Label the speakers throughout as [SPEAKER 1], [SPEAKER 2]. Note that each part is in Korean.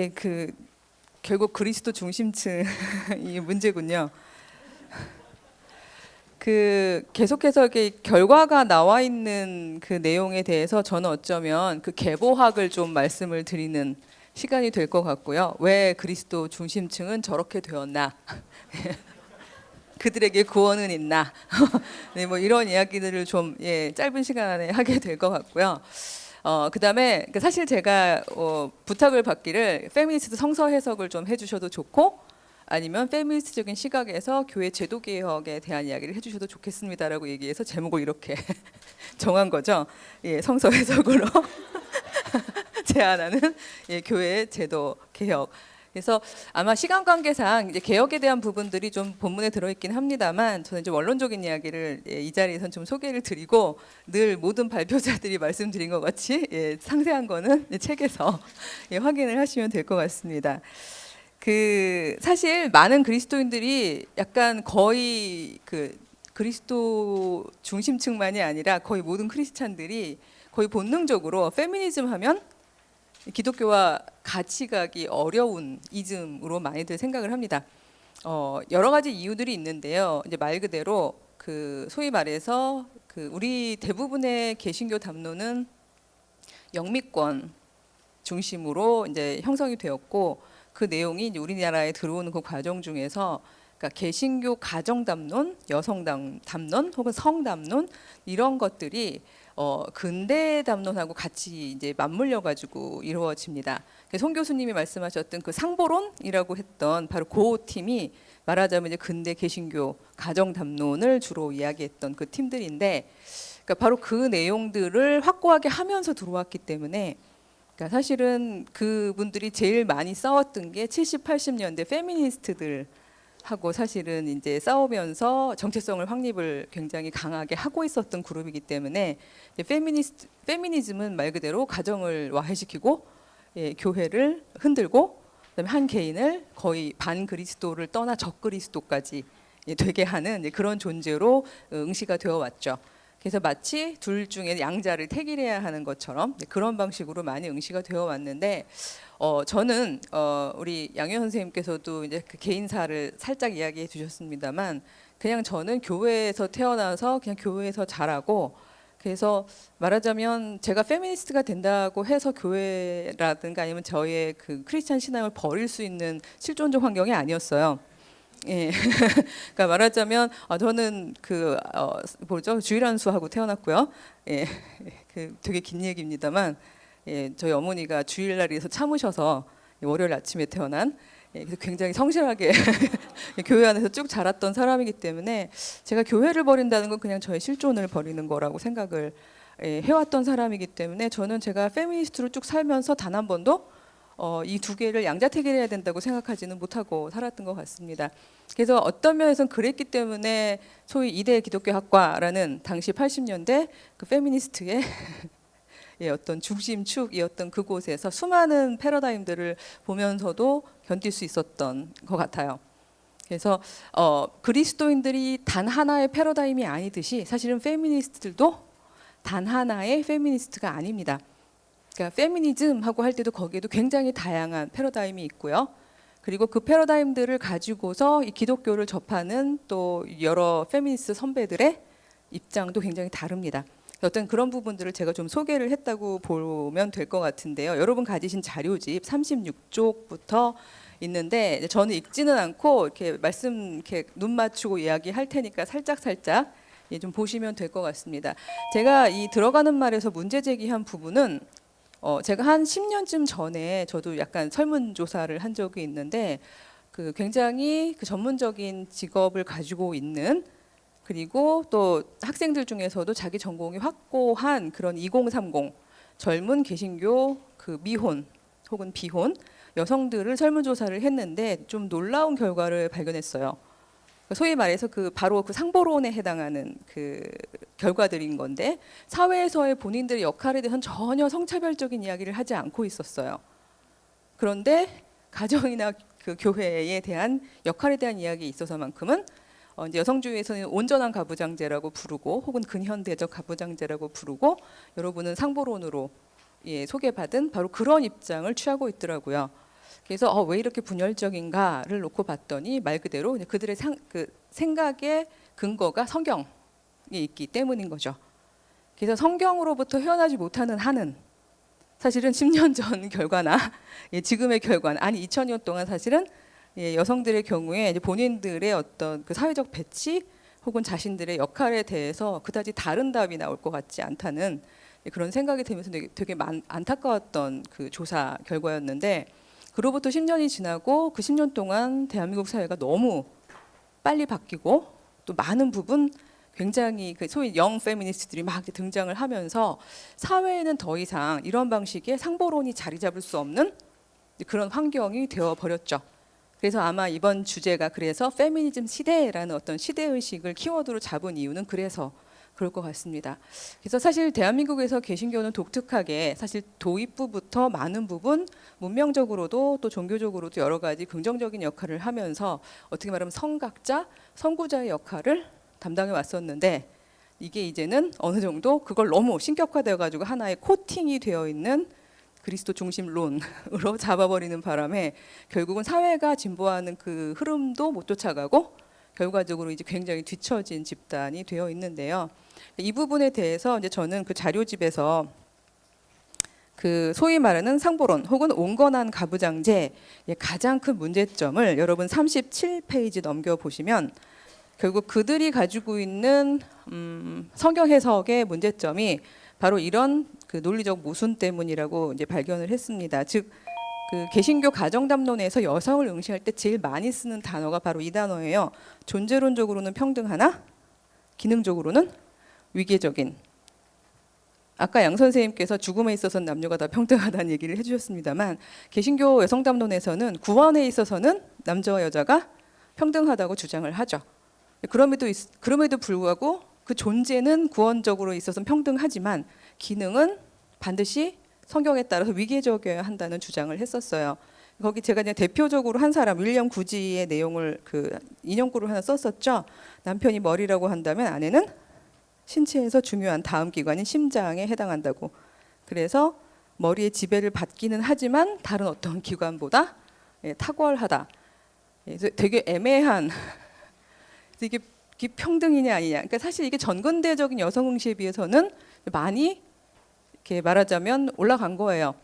[SPEAKER 1] 예, 그 결국 그리스도 중심층이 문제군요. 그 계속해서 이렇게 결과가 나와 있는 그 내용에 대해서 저는 어쩌면 그 계보학을 좀 말씀을 드리는 시간이 될 것 같고요. 왜 그리스도 중심층은 저렇게 되었나? 그들에게 구원은 있나? 네, 뭐 이런 이야기들을 좀 예, 짧은 시간에 하게 될 것 같고요. 어, 그다음에 그 사실 제가 어, 부탁을 받기를 페미니스트 성서 해석을 좀 해주셔도 좋고 아니면 페미니스트적인 시각에서 교회 제도 개혁에 대한 이야기를 해주셔도 좋겠습니다라고 얘기해서 제목을 이렇게 정한 거죠. 예, 성서 해석으로 제안하는 예, 교회 제도 개혁. 그래서 아마 시간 관계상 이제 개혁에 대한 부분들이 좀 본문에 들어있긴 합니다만 저는 이제 원론적인 이야기를 예, 이 자리에선 좀 소개를 드리고 늘 모든 발표자들이 말씀드린 것 같이 예, 상세한 거는 이 책에서 예, 확인을 하시면 될 것 같습니다. 그 사실 많은 그리스도인들이 약간 거의 그 그리스도 중심층만이 아니라 거의 모든 크리스찬들이 거의 본능적으로 페미니즘 하면 기독교와 같이 가기 어려운 이즘으로 많이들 생각을 합니다. 어, 여러 가지 이유들이 있는데요. 이제 말 그대로 그 소위 말해서 그 우리 대부분의 개신교 담론은 영미권 중심으로 이제 형성이 되었고 그 내용이 이제 우리나라에 들어오는 그 과정 중에서 그러니까 개신교 가정 담론, 여성 담- 담론 혹은 성 담론 이런 것들이 어, 근대 담론하고 같이 이제 맞물려 가지고 이루어집니다. 그래서 송 교수님이 말씀하셨던 그 상보론이라고 했던 바로 그 팀이 말하자면 이제 근대 개신교 가정 담론을 주로 이야기했던 그 팀들인데, 그러니까 바로 그 내용들을 확고하게 하면서 들어왔기 때문에, 그러니까 사실은 그분들이 제일 많이 싸웠던 게 70, 80년대 페미니스트들. 하고 사실은 이제 싸우면서 정체성을 확립을 굉장히 강하게 하고 있었던 그룹이기 때문에 페미니스트 페미니즘은 말 그대로 가정을 와해시키고 예, 교회를 흔들고 그다음에 한 개인을 거의 반 그리스도를 떠나 적 그리스도까지 예, 되게 하는 이제 그런 존재로 어, 응시가 되어 왔죠. 그래서 마치 둘 중에 양자를 택일해야 하는 것처럼 이제 그런 방식으로 많이 응시가 되어 왔는데 어 저는 어 우리 양현 선생님께서도 이제 그 개인사를 살짝 이야기해 주셨습니다만 그냥 저는 교회에서 태어나서 그냥 교회에서 자라고 그래서 말하자면 제가 페미니스트가 된다고 해서 교회라든가 아니면 저의 그 크리스찬 신앙을 버릴 수 있는 실존적 환경이 아니었어요. 예, 그러니까 말하자면 아, 저는 그 어, 뭐죠 주일안수하고 태어났고요. 예, 그 되게 긴 얘기입니다만 예, 저희 어머니가 주일날에서 참으셔서 월요일 아침에 태어난 예, 그래서 굉장히 성실하게 교회 안에서 쭉 자랐던 사람이기 때문에 제가 교회를 버린다는 건 그냥 저의 실존을 버리는 거라고 생각을 예, 해왔던 사람이기 때문에 저는 제가 페미니스트로 쭉 살면서 단 한 번도 어, 이 두 개를 양자택일해야 된다고 생각하지는 못하고 살았던 것 같습니다. 그래서 어떤 면에서는 그랬기 때문에 소위 이대 기독교 학과라는 당시 80년대 그 페미니스트의 예, 어떤 중심축이었던 그곳에서 수많은 패러다임들을 보면서도 견딜 수 있었던 것 같아요. 그래서 어, 그리스도인들이 단 하나의 패러다임이 아니듯이 사실은 페미니스트들도 단 하나의 페미니스트가 아닙니다. 그러니까 페미니즘하고 할 때도 거기에도 굉장히 다양한 패러다임이 있고요. 그리고 그 패러다임들을 가지고서 이 기독교를 접하는 또 여러 페미니스트 선배들의 입장도 굉장히 다릅니다. 어떤 그런 부분들을 제가 좀 소개를 했다고 보면 될 것 같은데요. 여러분 가지신 자료집 36쪽부터 있는데 저는 읽지는 않고 이렇게 말씀 이렇게 눈 맞추고 이야기할 테니까 살짝 살짝 예, 좀 보시면 될 것 같습니다. 제가 이 들어가는 말에서 문제 제기한 부분은 어, 제가 한 10년쯤 전에 저도 약간 설문조사를 한 적이 있는데 그 굉장히 그 전문적인 직업을 가지고 있는 그리고 또 학생들 중에서도 자기 전공이 확고한 그런 2030 젊은 개신교 그 미혼 혹은 비혼 여성들을 설문조사를 했는데 좀 놀라운 결과를 발견했어요. 소위 말해서 그 바로 그 상보론에 해당하는 그 결과들인 건데 사회에서의 본인들의 역할에 대해서는 전혀 성차별적인 이야기를 하지 않고 있었어요. 그런데 가정이나 그 교회에 대한 역할에 대한 이야기에 있어서만큼은 어, 이제 여성주의에서는 온전한 가부장제라고 부르고 혹은 근현대적 가부장제라고 부르고 여러분은 상보론으로 예, 소개받은 바로 그런 입장을 취하고 있더라고요. 그래서 어, 왜 이렇게 분열적인가를 놓고 봤더니 말 그대로 그들의 상, 그 생각의 근거가 성경에 있기 때문인 거죠. 그래서 성경으로부터 헤어나지 못하는 한은 사실은 10년 전 결과나 예, 지금의 결과는 아니 2000년 동안 사실은 예, 여성들의 경우에 본인들의 어떤 그 사회적 배치 혹은 자신들의 역할에 대해서 그다지 다른 답이 나올 것 같지 않다는 그런 생각이 들면서 되게, 되게 만- 안타까웠던 그 조사 결과였는데 그로부터 10년이 지나고 그 10년 동안 대한민국 사회가 너무 빨리 바뀌고 또 많은 부분 굉장히 그 소위 영 페미니스트들이 막 등장을 하면서 사회에는 더 이상 이런 방식의 상보론이 자리 잡을 수 없는 그런 환경이 되어 버렸죠. 그래서 아마 이번 주제가 그래서 페미니즘 시대라는 어떤 시대 의식을 키워드로 잡은 이유는 그래서 그럴 것 같습니다. 그래서 사실 대한민국에서 개신교는 독특하게 사실 도입부부터 많은 부분 문명적으로도 또 종교적으로도 여러 가지 긍정적인 역할을 하면서 어떻게 말하면 성각자, 선구자의 역할을 담당해 왔었는데 이게 이제는 어느 정도 그걸 너무 신격화되어 가지고 하나의 코팅이 되어 있는 그리스도 중심론으로 잡아버리는 바람에 결국은 사회가 진보하는 그 흐름도 못 쫓아가고 결과적으로 이제 굉장히 뒤처진 집단이 되어 있는데요. 이 부분에 대해서 이제 저는 그 자료집에서 그 소위 말하는 상보론 혹은 온건한 가부장제의 가장 큰 문제점을 여러분 37페이지 넘겨 보시면 결국 그들이 가지고 있는 음, 성경 해석의 문제점이 바로 이런 그 논리적 모순 때문이라고 이제 발견을 했습니다. 즉, 그 개신교 가정담론에서 여성을 응시할 때 제일 많이 쓰는 단어가 바로 이 단어예요. 존재론적으로는 평등하나 기능적으로는 위계적인. 아까 양 선생님께서 죽음에 있어서는 남녀가 다 평등하다는 얘기를 해주셨습니다만 개신교 여성담론에서는 구원에 있어서는 남자와 여자가 평등하다고 주장을 하죠. 그럼에도 있- 그럼에도 불구하고 그 존재는 구원적으로 있어서는 평등하지만 기능은 반드시 성경에 따라서 위계적이어야 한다는 주장을 했었어요. 거기 제가 그냥 대표적으로 한 사람 윌리엄 구지의 내용을 그 인용구를 하나 썼었죠. 남편이 머리라고 한다면 아내는 신체에서 중요한 다음 기관인 심장에 해당한다고. 그래서 머리의 지배를 받기는 하지만 다른 어떤 기관보다 예, 탁월하다. 예, 되게 애매한 이게, 이게 평등이냐 아니냐. 그러니까 사실 이게 전근대적인 여성 응시에 비해서는 많이 이렇게 말하자면 올라간 거예요.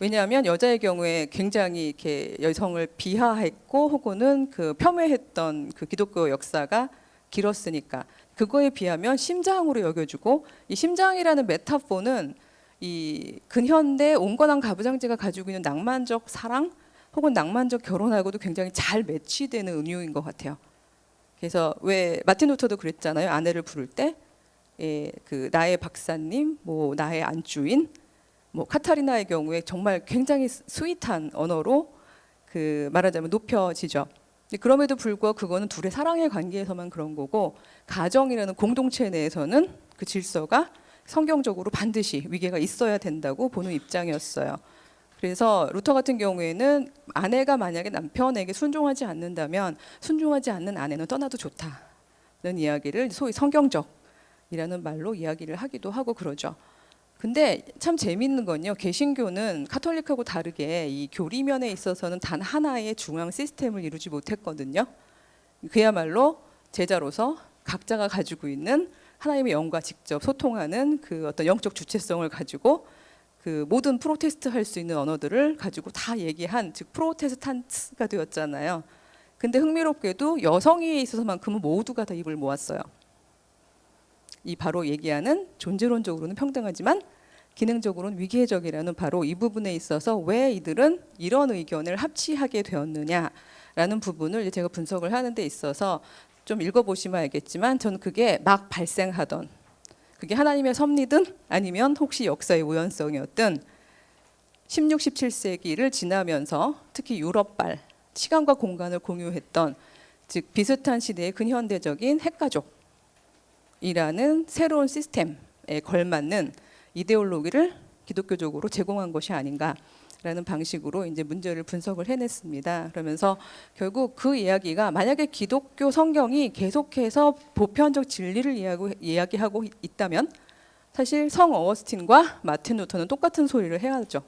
[SPEAKER 1] 왜냐하면 여자의 경우에 굉장히 이렇게 여성을 비하했고 혹은 그 폄훼했던 그 기독교 역사가 길었으니까 그거에 비하면 심장으로 여겨주고 이 심장이라는 메타포는 이 근현대 온건한 가부장제가 가지고 있는 낭만적 사랑 혹은 낭만적 결혼하고도 굉장히 잘 매치되는 은유인 것 같아요. 그래서 왜 마틴 루터도 그랬잖아요. 아내를 부를 때, 예, 그 나의 박사님, 뭐 나의 안주인, 뭐 카타리나의 경우에 정말 굉장히 스- 스윗한 언어로 그 말하자면 높여지죠. 그럼에도 불구하고 그거는 둘의 사랑의 관계에서만 그런 거고 가정이라는 공동체 내에서는 그 질서가 성경적으로 반드시 위계가 있어야 된다고 보는 입장이었어요. 그래서 루터 같은 경우에는 아내가 만약에 남편에게 순종하지 않는다면 순종하지 않는 아내는 떠나도 좋다는 이야기를 소위 성경적이라는 말로 이야기를 하기도 하고 그러죠. 근데 참 재밌는 건요. 개신교는 카톨릭하고 다르게 이 교리면에 있어서는 단 하나의 중앙 시스템을 이루지 못했거든요. 그야말로 제자로서 각자가 가지고 있는 하나님의 영과 직접 소통하는 그 어떤 영적 주체성을 가지고 그 모든 프로테스트 할 수 있는 언어들을 가지고 다 얘기한 즉 프로테스탄트가 되었잖아요. 근데 흥미롭게도 여성에 있어서만큼은 모두가 다 입을 모았어요. 이 바로 얘기하는 존재론적으로는 평등하지만 기능적으로는 위계적이라는 바로 이 부분에 있어서 왜 이들은 이런 의견을 합치하게 되었느냐라는 부분을 제가 분석을 하는 데 있어서 좀 읽어보시면 알겠지만 저는 그게 막 발생하던 그게 하나님의 섭리든 아니면 혹시 역사의 우연성이었든 16, 17세기를 지나면서 특히 유럽발 시간과 공간을 공유했던 즉 비슷한 시대의 근현대적인 핵가족 이라는 새로운 시스템에 걸맞는 이데올로기를 기독교적으로 제공한 것이 아닌가 라는 방식으로 이제 문제를 분석을 해냈습니다. 그러면서 결국 그 이야기가 만약에 기독교 성경이 계속해서 보편적 진리를 이야기- 이야기하고 있다면 사실 성 어거스틴과 마틴 루터는 똑같은 소리를 해야 하죠.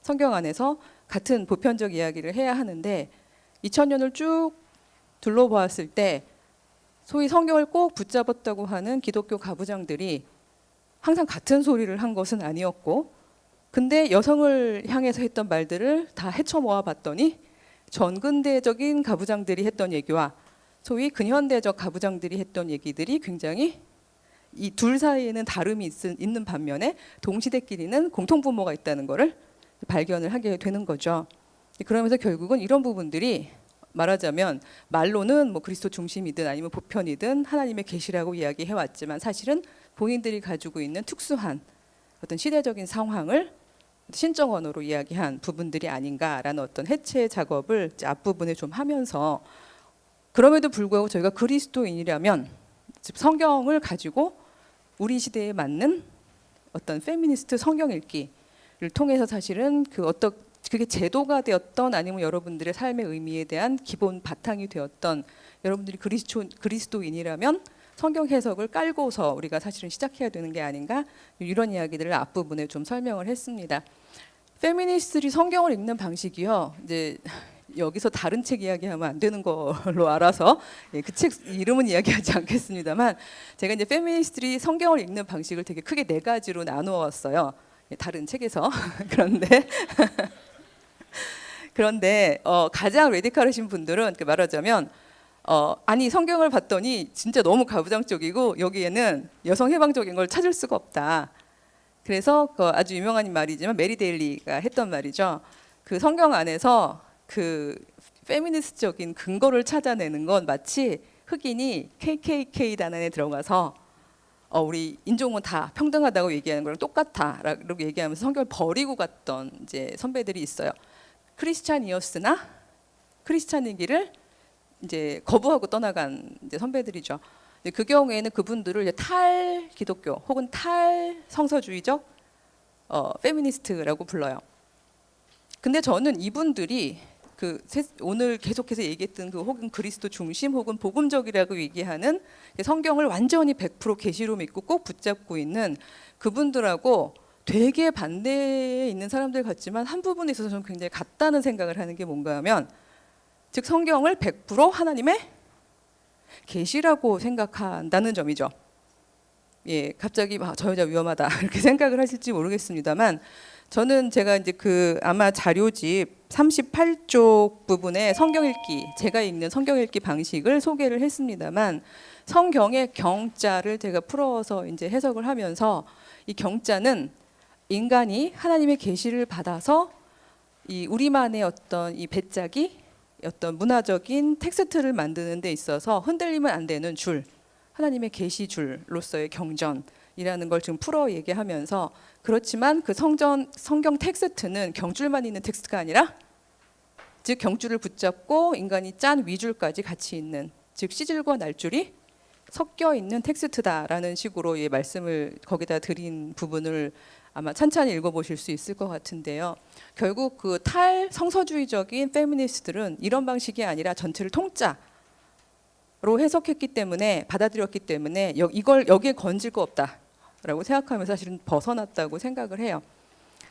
[SPEAKER 1] 성경 안에서 같은 보편적 이야기를 해야 하는데 2000년을 쭉 둘러보았을 때 소위 성경을 꼭 붙잡았다고 하는 기독교 가부장들이 항상 같은 소리를 한 것은 아니었고 근데 여성을 향해서 했던 말들을 다 헤쳐 모아 봤더니 전근대적인 가부장들이 했던 얘기와 소위 근현대적 가부장들이 했던 얘기들이 굉장히 이 둘 사이에는 다름이 있, 있는 반면에 동시대끼리는 공통분모가 있다는 것을 발견을 하게 되는 거죠. 그러면서 결국은 이런 부분들이 말하자면 말로는 뭐 그리스도 중심이든 아니면 보편이든 하나님의 계시라고 이야기해 왔지만 사실은 본인들이 가지고 있는 특수한 어떤 시대적인 상황을 신적 언어로 이야기한 부분들이 아닌가라는 어떤 해체 작업을 앞부분에 좀 하면서 그럼에도 불구하고 저희가 그리스도인이라면 즉 성경을 가지고 우리 시대에 맞는 어떤 페미니스트 성경 읽기를 통해서 사실은 그 어떤 그게 제도가 되었던 아니면 여러분들의 삶의 의미에 대한 기본 바탕이 되었던 여러분들이 그리스도, 그리스도인이라면 성경 해석을 깔고서 우리가 사실은 시작해야 되는 게 아닌가 이런 이야기들을 앞부분에 좀 설명을 했습니다. 페미니스트들이 성경을 읽는 방식이요. 이제 여기서 다른 책 이야기하면 안 되는 걸로 알아서 예, 그책 이름은 이야기하지 않겠습니다만 제가 이제 페미니스트들이 성경을 읽는 방식을 되게 크게 네 가지로 나누었어요. 예, 다른 책에서 그런데 그런데 어, 가장 레디컬하신 분들은 그 말하자면 어, 아니 성경을 봤더니 진짜 너무 가부장적이고 여기에는 여성 해방적인 걸 찾을 수가 없다. 그래서 그 아주 유명한 말이지만 메리 데일리가 했던 말이죠. 그 성경 안에서 그 페미니스트적인 근거를 찾아내는 건 마치 흑인이 KKK 단안에 들어가서 어, 우리 인종은 다 평등하다고 얘기하는 거랑 똑같아라고 얘기하면서 성경을 버리고 갔던 이제 선배들이 있어요. 크리스찬이었으나 크리스찬이기를 이제 거부하고 떠나간 이제 선배들이죠. 그 경우에는 그분들을 탈 기독교 혹은 탈 성서주의적 어, 페미니스트라고 불러요. 근데 저는 이분들이 그 세- 오늘 계속해서 얘기했던 그 혹은 그리스도 중심 혹은 복음적이라고 얘기하는 성경을 완전히 100% 계시로 믿고 꼭 붙잡고 있는 그분들하고 되게 반대에 있는 사람들 같지만 한 부분에 있어서 저는 굉장히 같다는 생각을 하는 게 뭔가 하면 즉 성경을 100% 하나님의 계시라고 생각한다는 점이죠. 예, 갑자기 아, 저 여자 위험하다 이렇게 생각을 하실지 모르겠습니다만 저는 제가 이제 그 아마 자료집 38쪽 부분에 성경 읽기 제가 읽는 성경 읽기 방식을 소개를 했습니다만 성경의 경자를 제가 풀어서 이제 해석을 하면서 이 경자는 인간이 하나님의 계시를 받아서 이 우리만의 어떤 이 배짝이 어떤 문화적인 텍스트를 만드는 데 있어서 흔들리면 안 되는 줄 하나님의 계시 줄로서의 경전이라는 걸 지금 풀어 얘기하면서 그렇지만 그 성전 성경 텍스트는 경줄만 있는 텍스트가 아니라 즉 경줄을 붙잡고 인간이 짠 위줄까지 같이 있는 즉 시줄과 날줄이 섞여 있는 텍스트다라는 식으로 예, 말씀을 거기다 드린 부분을 아마 찬찬히 읽어보실 수 있을 것 같은데요. 결국 그 탈 성서주의적인 페미니스트들은 이런 방식이 아니라 전체를 통짜 로 해석했기 때문에 받아들였기 때문에 여, 이걸 여기에 건질 거 없다라고 생각하면 사실은 벗어났다고 생각을 해요.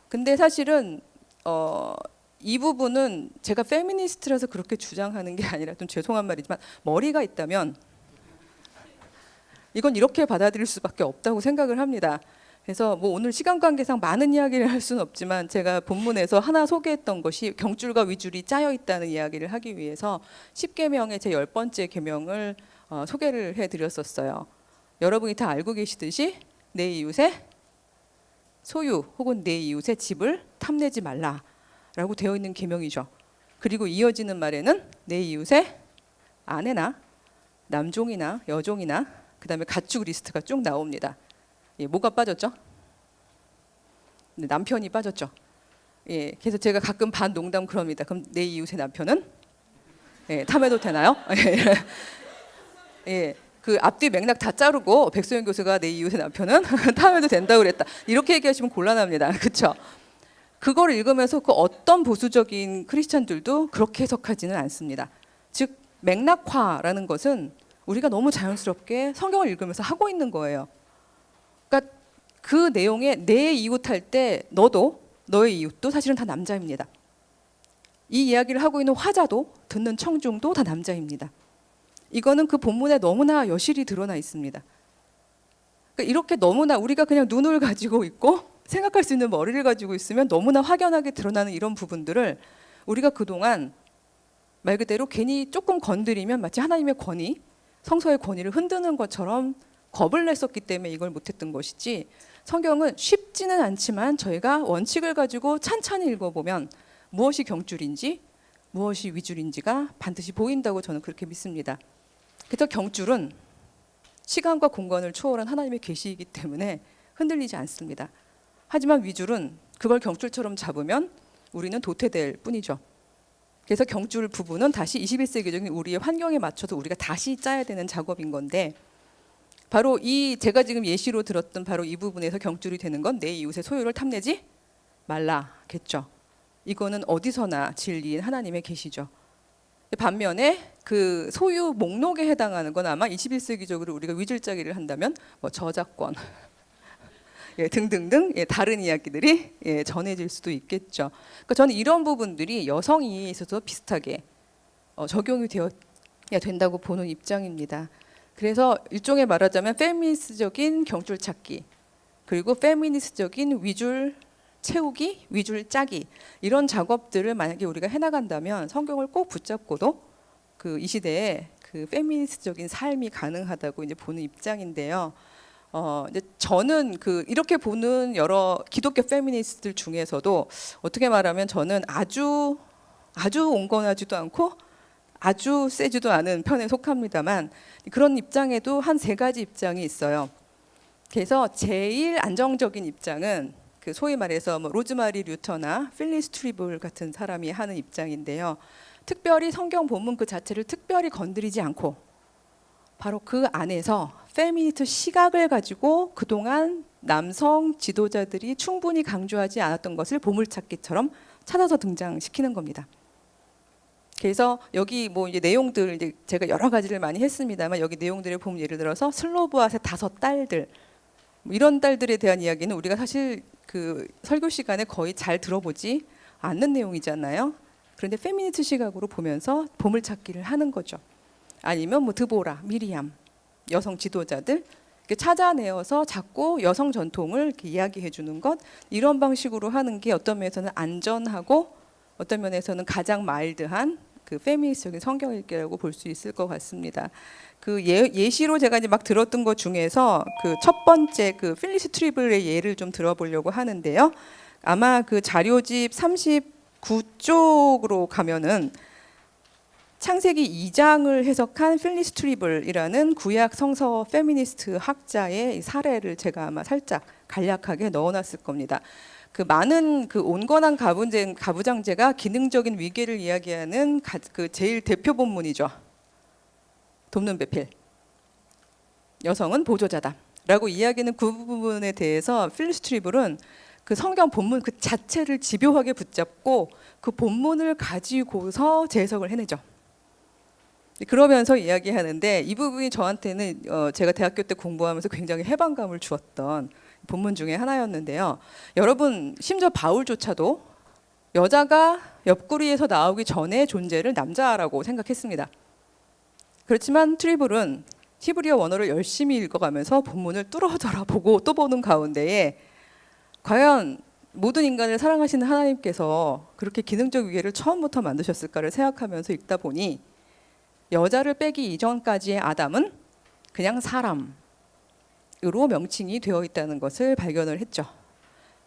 [SPEAKER 1] 근데 사실은 어, 이 부분은 제가 페미니스트라서 그렇게 주장하는 게 아니라 좀 죄송한 말이지만 머리가 있다면 이건 이렇게 받아들일 수밖에 없다고 생각을 합니다. 그래서 뭐 오늘 시간 관계상 많은 이야기를 할 수는 없지만 제가 본문에서 하나 소개했던 것이 경줄과 위줄이 짜여 있다는 이야기를 하기 위해서 10계명의 제열 번째 계명을 어, 소개를 해 드렸었어요. 여러분이 다 알고 계시듯이 내 이웃의 소유 혹은 내 이웃의 집을 탐내지 말라라고 되어 있는 계명이죠. 그리고 이어지는 말에는 내 이웃의 아내나 남종이나 여종이나 그다음에 가축 리스트가 쭉 나옵니다. 예, 뭐가 빠졌죠? 네, 남편이 빠졌죠. 예, 그래서 제가 가끔 반 농담 그럽니다. 그럼 내 이웃의 남편은 예, 탐해도 되나요? 예, 그 앞뒤 맥락 다 자르고 백소영 교수가 내 이웃의 남편은 탐해도 된다고 그랬다. 이렇게 얘기하시면 곤란합니다. 그렇죠? 그걸 읽으면서 그 어떤 보수적인 크리스찬들도 그렇게 해석하지는 않습니다. 즉 맥락화라는 것은 우리가 너무 자연스럽게 성경을 읽으면서 하고 있는 거예요. 그러니까 그 내용에 내 이웃 할 때 너도 너의 이웃도 사실은 다 남자입니다. 이 이야기를 하고 있는 화자도 듣는 청중도 다 남자입니다. 이거는 그 본문에 너무나 여실히 드러나 있습니다. 그러니까 이렇게 너무나 우리가 그냥 눈을 가지고 있고 생각할 수 있는 머리를 가지고 있으면 너무나 확연하게 드러나는 이런 부분들을 우리가 그동안 말 그대로 괜히 조금 건드리면 마치 하나님의 권위, 성서의 권위를 흔드는 것처럼 겁을 냈었기 때문에 이걸 못했던 것이지 성경은 쉽지는 않지만 저희가 원칙을 가지고 찬찬히 읽어보면 무엇이 경줄인지 무엇이 위줄인지가 반드시 보인다고 저는 그렇게 믿습니다. 그래서 경줄은 시간과 공간을 초월한 하나님의 계시이기 때문에 흔들리지 않습니다. 하지만 위줄은 그걸 경줄처럼 잡으면 우리는 도태될 뿐이죠. 그래서 경줄 부분은 다시 21세기적인 우리의 환경에 맞춰서 우리가 다시 짜야 되는 작업인 건데 바로 이 제가 지금 예시로 들었던 바로 이 부분에서 경줄이 되는 건 내 이웃의 소유를 탐내지 말라겠죠. 이거는 어디서나 진리인 하나님의 계시죠. 반면에 그 소유 목록에 해당하는 건 아마 21세기적으로 우리가 위줄짜기를 한다면 뭐 저작권 예, 등등등 예, 다른 이야기들이 예, 전해질 수도 있겠죠. 그러니까 저는 이런 부분들이 여성이 있어서 비슷하게 어, 적용이 되어야 된다고 보는 입장입니다. 그래서 일종의 말하자면 페미니스트적인 경줄 찾기 그리고 페미니스트적인 위줄 채우기, 위줄 짜기 이런 작업들을 만약에 우리가 해나간다면 성경을 꼭 붙잡고도 그 이 시대에 그 페미니스트적인 삶이 가능하다고 이제 보는 입장인데요. 어, 이제 저는 그 이렇게 보는 여러 기독교 페미니스트들 중에서도 어떻게 말하면 저는 아주 아주 온건하지도 않고 아주 세지도 않은 편에 속합니다만 그런 입장에도 한 세 가지 입장이 있어요. 그래서 제일 안정적인 입장은 그 소위 말해서 뭐 로즈마리 류터나 필리스 트리블 같은 사람이 하는 입장인데요. 특별히 성경 본문 그 자체를 특별히 건드리지 않고 바로 그 안에서 페미니스트 시각을 가지고 그동안 남성 지도자들이 충분히 강조하지 않았던 것을 보물찾기처럼 찾아서 등장시키는 겁니다. 그래서 여기 뭐 이제 내용들 이제 제가 여러 가지를 많이 했습니다만 여기 내용들을 보면 예를 들어서 슬로브아의 다섯 딸들 뭐 이런 딸들에 대한 이야기는 우리가 사실 그 설교 시간에 거의 잘 들어보지 않는 내용이잖아요. 그런데 페미니스트 시각으로 보면서 보물찾기를 하는 거죠. 아니면 뭐 드보라, 미리암 여성 지도자들 찾아내어서 자꾸 여성 전통을 이렇게 이야기해 주는 것 이런 방식으로 하는 게 어떤 면에서는 안전하고 어떤 면에서는 가장 마일드한 그 페미니스트적인 성경 읽기라고 볼 수 있을 것 같습니다. 그 예, 예시로 제가 이제 막 들었던 것 중에서 그 첫 번째 그 필리스 트리블의 예를 좀 들어보려고 하는데요. 아마 그 자료집 39쪽으로 가면은 창세기 2장을 해석한 필리스 트리블이라는 구약 성서 페미니스트 학자의 사례를 제가 아마 살짝 간략하게 넣어놨을 겁니다. 그 많은 그 온건한 가부장, 가부장제가 기능적인 위계를 이야기하는 가, 그 제일 대표 본문이죠. 돕는 배필. 여성은 보조자다 라고 이야기하는 그 부분에 대해서 필리스 트리블은 그 성경 본문 그 자체를 집요하게 붙잡고 그 본문을 가지고서 재해석을 해내죠. 그러면서 이야기하는데 이 부분이 저한테는 어 제가 대학교 때 공부하면서 굉장히 해방감을 주었던 본문 중에 하나였는데요. 여러분 심지어 바울조차도 여자가 옆구리에서 나오기 전에 존재를 남자라고 생각했습니다. 그렇지만 트리블은 히브리어 원어를 열심히 읽어가면서 본문을 뚫어져라 보고 또 보는 가운데에 과연 모든 인간을 사랑하시는 하나님께서 그렇게 기능적 위계를 처음부터 만드셨을까를 생각하면서 읽다 보니 여자를 빼기 이전까지의 아담은 그냥 사람으 로 명칭이 되어 있다는 것을 발견을 했죠.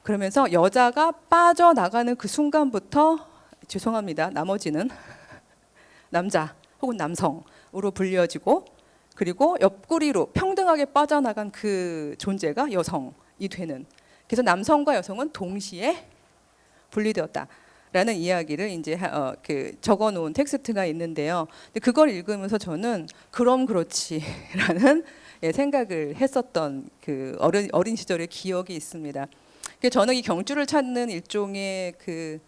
[SPEAKER 1] 그러면서 여자가 빠져나가는 그 순간부터 죄송합니다. 나머지는 남자 혹은 남성으로 불려지고 그리고 옆구리로 평등하게 빠져나간 그 존재가 여성이 되는 그래서 남성과 여성은 동시에 분리되었다. 라는 이야기를 이제 어, 그 적어 놓은 텍스트가 있는데요. 근데 그걸 읽으면서 저는 그럼 그렇지라는 예, 생각을 했었던 그 어린 어린 시절의 기억이 있습니다. 그 저는 이 경주를 찾는 일종의 그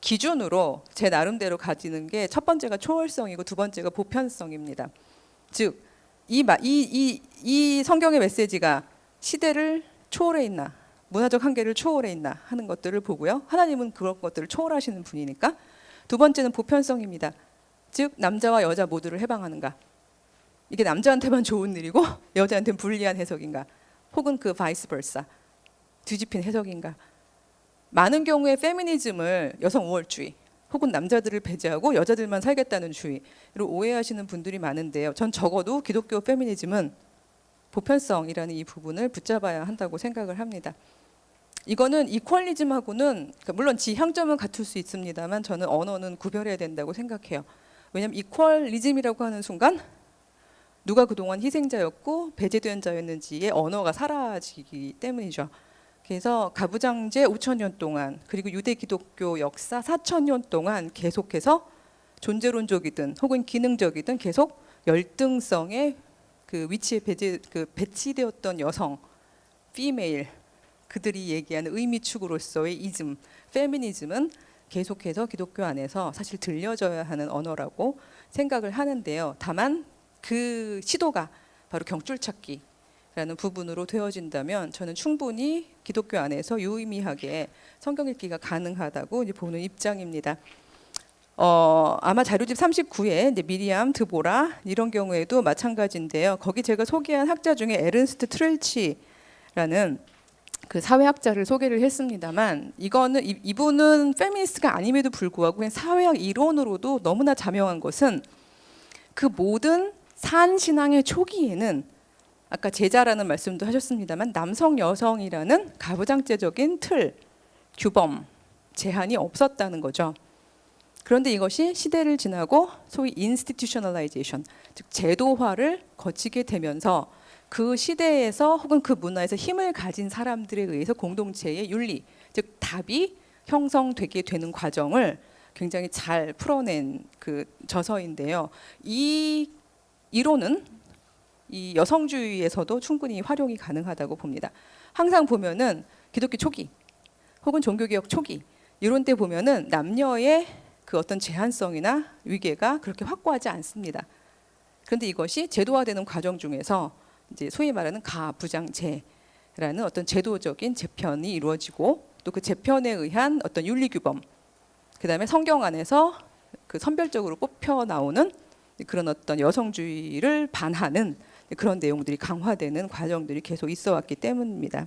[SPEAKER 1] 기준으로 제 나름대로 가지는 게 첫 번째가 초월성이고 두 번째가 보편성입니다. 즉, 이, 이, 이, 이 성경의 메시지가 시대를 초월해 있나 문화적 한계를 초월해 있나 하는 것들을 보고요. 하나님은 그런 것들을 초월하시는 분이니까 두 번째는 보편성입니다. 즉 남자와 여자 모두를 해방하는가 이게 남자한테만 좋은 일이고 여자한테는 불리한 해석인가 혹은 그 바이스 벌사 뒤집힌 해석인가 많은 경우에 페미니즘을 여성 우월주의 혹은 남자들을 배제하고 여자들만 살겠다는 주의로 오해하시는 분들이 많은데요. 전 적어도 기독교 페미니즘은 보편성이라는 이 부분을 붙잡아야 한다고 생각을 합니다. 이거는 이퀄리즘하고는 그러니까 물론 지향점은 같을 수 있습니다만 저는 언어는 구별해야 된다고 생각해요. 왜냐하면 이퀄리즘이라고 하는 순간 누가 그동안 희생자였고 배제된 자였는지의 언어가 사라지기 때문이죠. 그래서 가부장제 5천 년 동안 그리고 유대 기독교 역사 4천 년 동안 계속해서 존재론적이든 혹은 기능적이든 계속 열등성의 그 위치에 배제 그 배치되었던 여성, 피메일 그들이 얘기하는 의미축으로서의 이즘, 페미니즘은 계속해서 기독교 안에서 사실 들려져야 하는 언어라고 생각을 하는데요. 다만 그 시도가 바로 경줄 찾기라는 부분으로 되어진다면 저는 충분히 기독교 안에서 유의미하게 성경 읽기가 가능하다고 이제 보는 입장입니다. 어, 아마 자료집 39에 이제 미리암, 드보라 이런 경우에도 마찬가지인데요. 거기 제가 소개한 학자 중에 에른스트 트렐치라는 그 사회학자를 소개를 했습니다만 이거는 이, 이분은 페미니스트가 아님에도 불구하고 사회학 이론으로도 너무나 자명한 것은 그 모든 산 신앙의 초기에는 아까 제자라는 말씀도 하셨습니다만 남성 여성이라는 가부장제적인 틀, 규범, 제한이 없었다는 거죠. 그런데 이것이 시대를 지나고 소위 인스티튜셔널라이제이션, 즉 제도화를 거치게 되면서 그 시대에서 혹은 그 문화에서 힘을 가진 사람들에 의해서 공동체의 윤리, 즉 답이 형성되게 되는 과정을 굉장히 잘 풀어낸 그 저서인데요. 이 이론은 이 여성주의에서도 충분히 활용이 가능하다고 봅니다. 항상 보면은 기독교 초기 혹은 종교개혁 초기 이런 때 보면은 남녀의 그 어떤 제한성이나 위계가 그렇게 확고하지 않습니다. 그런데 이것이 제도화되는 과정 중에서 이제 소위 말하는 가부장제라는 어떤 제도적인 재편이 이루어지고 또 그 재편에 의한 어떤 윤리 규범, 그다음에 성경 안에서 그 선별적으로 뽑혀 나오는 그런 어떤 여성주의를 반하는 그런 내용들이 강화되는 과정들이 계속 있어 왔기 때문입니다.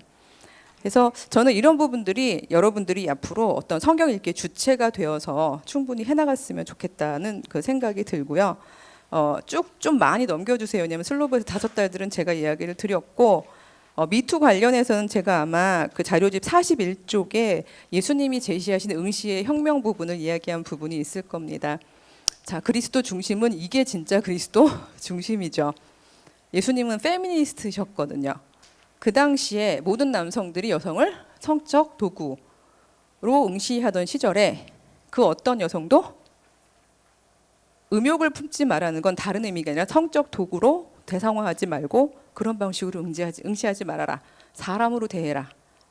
[SPEAKER 1] 그래서 저는 이런 부분들이 여러분들이 앞으로 어떤 성경 읽기의 주체가 되어서 충분히 해나갔으면 좋겠다는 그 생각이 들고요. 어, 쭉 좀 많이 넘겨주세요. 왜냐하면 슬로브에서 다섯 달들은 제가 이야기를 드렸고 어, 미투 관련해서는 제가 아마 그 자료집 41쪽에 예수님이 제시하신 응시의 혁명 부분을 이야기한 부분이 있을 겁니다. 자, 그리스도 중심은 이게 진짜 그리스도 중심이죠. 예수님은 페미니스트셨거든요. 그 당시에 모든 남성들이 여성을 성적 도구로 응시하던 시절에 그 어떤 여성도 음욕을 품지 말라는 건 다른 의미가 아니라 성적 도구로 대상화하지 말고 그런 방식으로 응시하지, 응시하지 말아라. 사람으로 대해라.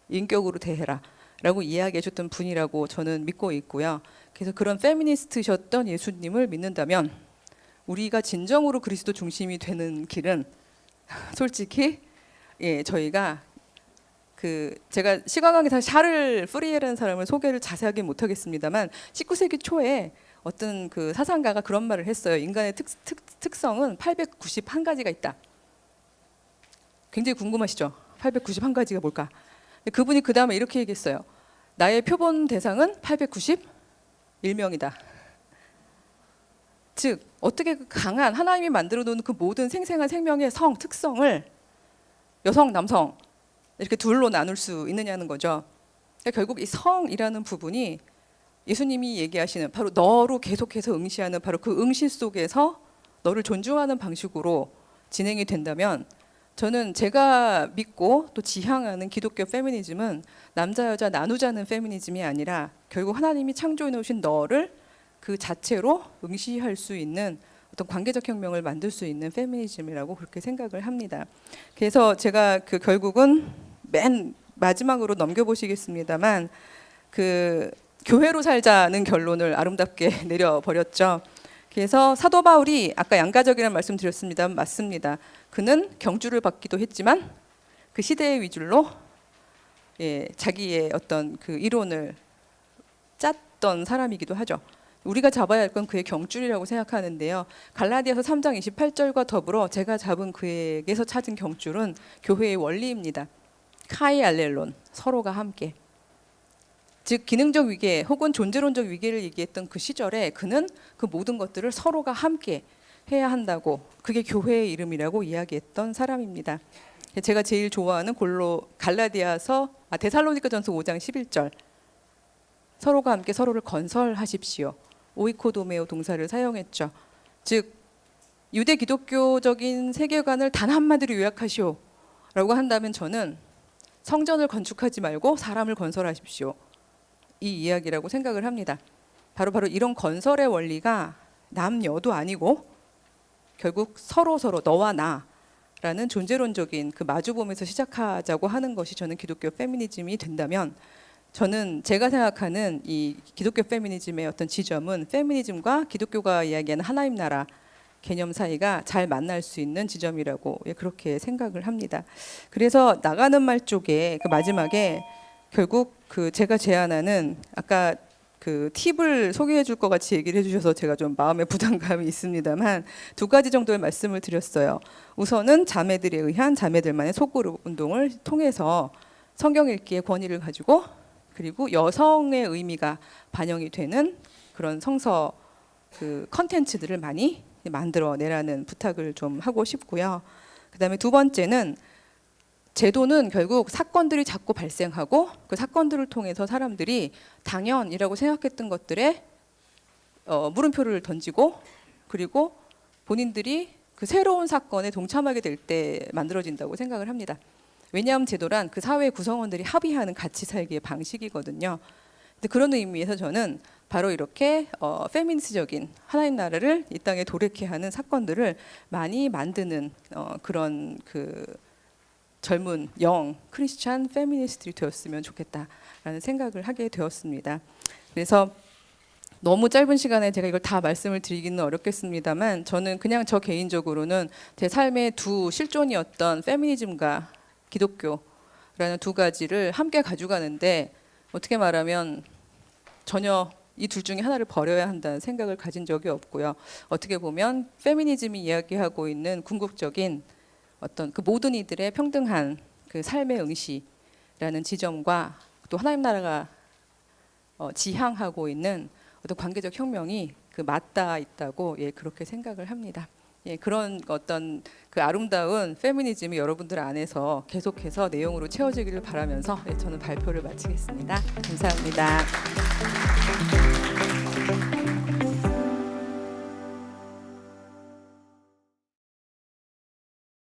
[SPEAKER 1] 인격으로 대해라. 라고 이야기해 줬던 분이라고 저는 믿고 있고요. 그래서 그런 페미니스트셨던 예수님을 믿는다면 우리가 진정으로 그리스도 중심이 되는 길은 솔직히 예, 저희가 그 제가 시각학에서 샤를 프리에라는 사람을 소개를 자세하게 못 하겠습니다만 19세기 초에 어떤 그 사상가가 그런 말을 했어요. 인간의 특, 특, 특성은 891가지가 있다. 굉장히 궁금하시죠? 891가지가 뭘까? 그분이 그 다음에 이렇게 얘기했어요. 나의 표본 대상은 891 명이다. 즉 어떻게 그 강한 하나님이 만들어 놓은 그 모든 생생한 생명의 성 특성을 여성, 남성 이렇게 둘로 나눌 수 있느냐는 거죠. 그러니까 결국 이 성이라는 부분이 예수님이 얘기하시는 바로 너로 계속해서 응시하는 바로 그 응시 속에서 너를 존중하는 방식으로 진행이 된다면 저는 제가 믿고 또 지향하는 기독교 페미니즘은 남자 여자 나누자는 페미니즘이 아니라 결국 하나님이 창조해 놓으신 너를 그 자체로 응시할 수 있는 어떤 관계적 혁명을 만들 수 있는 페미니즘이라고 그렇게 생각을 합니다. 그래서 제가 그 결국은 맨 마지막으로 넘겨보시겠습니다만 그 교회로 살자는 결론을 아름답게 내려버렸죠. 그래서 사도 바울이 아까 양가적이라는 말씀 드렸습니다. 맞습니다. 그는 경주를 받기도 했지만 그 시대의 위줄로 예, 자기의 어떤 그 이론을 짰던 사람이기도 하죠. 우리가 잡아야 할 건 그의 경줄이라고 생각하는데요. 갈라디아서 3장 28절과 더불어 제가 잡은 그에게서 찾은 경줄은 교회의 원리입니다. 카이 알렐론 서로가 함께 즉 기능적 위계 혹은 존재론적 위계를 얘기했던 그 시절에 그는 그 모든 것들을 서로가 함께 해야 한다고 그게 교회의 이름이라고 이야기했던 사람입니다. 제가 제일 좋아하는 골로 갈라디아서 아 데살로니가 전서 5장 11절 서로가 함께 서로를 건설하십시오. 오이코도메오 동사를 사용했죠. 즉 유대 기독교적인 세계관을 단 한마디로 요약하시오 라고 한다면 저는 성전을 건축하지 말고 사람을 건설하십시오. 이 이야기라고 생각을 합니다. 바로 바로 이런 건설의 원리가 남녀도 아니고 결국 서로 서로 너와 나라는 존재론적인 그 마주보면서 시작하자고 하는 것이 저는 기독교 페미니즘이 된다면 저는 제가 생각하는 이 기독교 페미니즘의 어떤 지점은 페미니즘과 기독교가 이야기하는 하나님 나라 개념 사이가 잘 만날 수 있는 지점이라고 예, 그렇게 생각을 합니다. 그래서 나가는 말 쪽에 그 마지막에 결국 그 제가 제안하는 아까 그 팁을 소개해 줄 것 같이 얘기를 해주셔서 제가 좀 마음의 부담감이 있습니다만 두 가지 정도의 말씀을 드렸어요. 우선은 자매들에 의한 자매들만의 소그룹 운동을 통해서 성경 읽기의 권위를 가지고 그리고 여성의 의미가 반영이 되는 그런 성서 그 컨텐츠들을 많이 만들어 내라는 부탁을 좀 하고 싶고요. 그다음에 두 번째는 제도는 결국 사건들이 자꾸 발생하고 그 사건들을 통해서 사람들이 당연이라고 생각했던 것들에 어, 물음표를 던지고 그리고 본인들이 그 새로운 사건에 동참하게 될 때 만들어진다고 생각을 합니다. 왜냐하면 제도란 그 사회 구성원들이 합의하는 같이 살기의 방식이거든요. 근데 그런 의미에서 저는 바로 이렇게 어, 페미니스트적인 하나님 나라를 이 땅에 도래케 하는 사건들을 많이 만드는 어, 그런 그 젊은 영 크리스찬 페미니스트들이 되었으면 좋겠다라는 생각을 하게 되었습니다. 그래서 너무 짧은 시간에 제가 이걸 다 말씀을 드리기는 어렵겠습니다만 저는 그냥 저 개인적으로는 제 삶의 두 실존이었던 페미니즘과 기독교라는 두 가지를 함께 가져가는데 어떻게 말하면 전혀 이 둘 중에 하나를 버려야 한다는 생각을 가진 적이 없고요. 어떻게 보면 페미니즘이 이야기하고 있는 궁극적인 어떤 그 모든 이들의 평등한 그 삶의 응시라는 지점과 또 하나님 나라가 어, 지향하고 있는 어떤 관계적 혁명이 그 맞닿아 있다고 예 그렇게 생각을 합니다. 예 그런 어떤 그 아름다운 페미니즘이 여러분들 안에서 계속해서 내용으로 채워지기를 바라면서 예, 저는 발표를 마치겠습니다. 감사합니다.